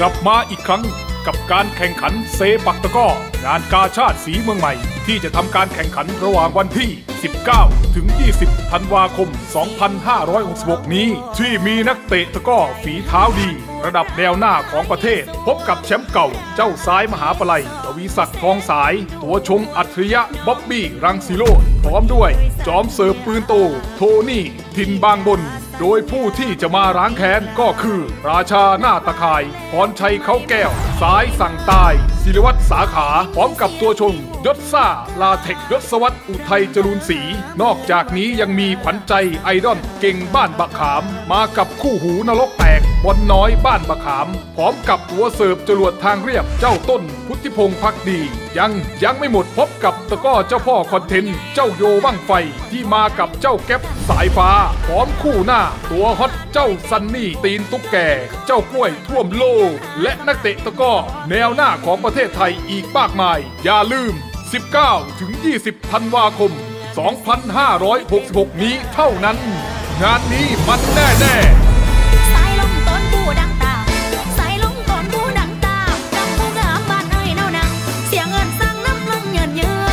กลับมาอีกครั้งกับการแข่งขันเซปักตะก้องานกาชาติสีเมืองใหม่ ที่จะทำการแข่งขันระหว่างวันที่ 19 ถึง 20 ธันวาคม 2566 นี้ ที่มีนักเตะตะก้อฝีเท้าดี ระดับแนวหน้าของประเทศ พบกับแชมป์เก่าเจ้าซ้ายมหาปลัยทวีศักดิ์ทองสาย ตัวชงอัจฉริยะบ๊อบบี้รังสีโรดพร้อมด้วย จอมเสิร์ฟปืนโต โทนี่ ทินบางบน โดยผู้ที่จะมาล้างแค้นก็คือ ราชาหน้าตะคายพรชัยเขาแก้ว สายสั่งตาย ศิริวัตรสาขาพร้อมกับตัวชง ยศซ่า ลาเทคยศวัตรอุทัยจรูนศรีนอกจากนี้ยังมีขวัญใจไอดอลเก่งบ้านบักขาม มากับคู่หูนรกแตกบอลน้อยบ้านบะขาม พร้อมกับตัวเสิร์ฟจรวดทางเรียบเจ้าต้น พุทธิพงษ์พักดี ยังยังไม่หมดพบกับตะก้อเจ้าพ่อคอนเทนต์ เจ้าโยบ้างไฟที่มากับเจ้าแก๊ปสายฟ้า พร้อมคู่หน้า ตัวฮอตเจ้าซันนี่ตีนตุ๊กแก เจ้ากล้วยท่วมโลกและนักเตะตะก้อแนวหน้าของประเทศไทยอีกมากมาย อย่าลืม 19 ถึง 20 ธันวาคม 2566 นี้เท่านั้น งานนี้มันแน่แน่าต้นงตน่าสียเงินสั่งน้ำลงเงินเยือ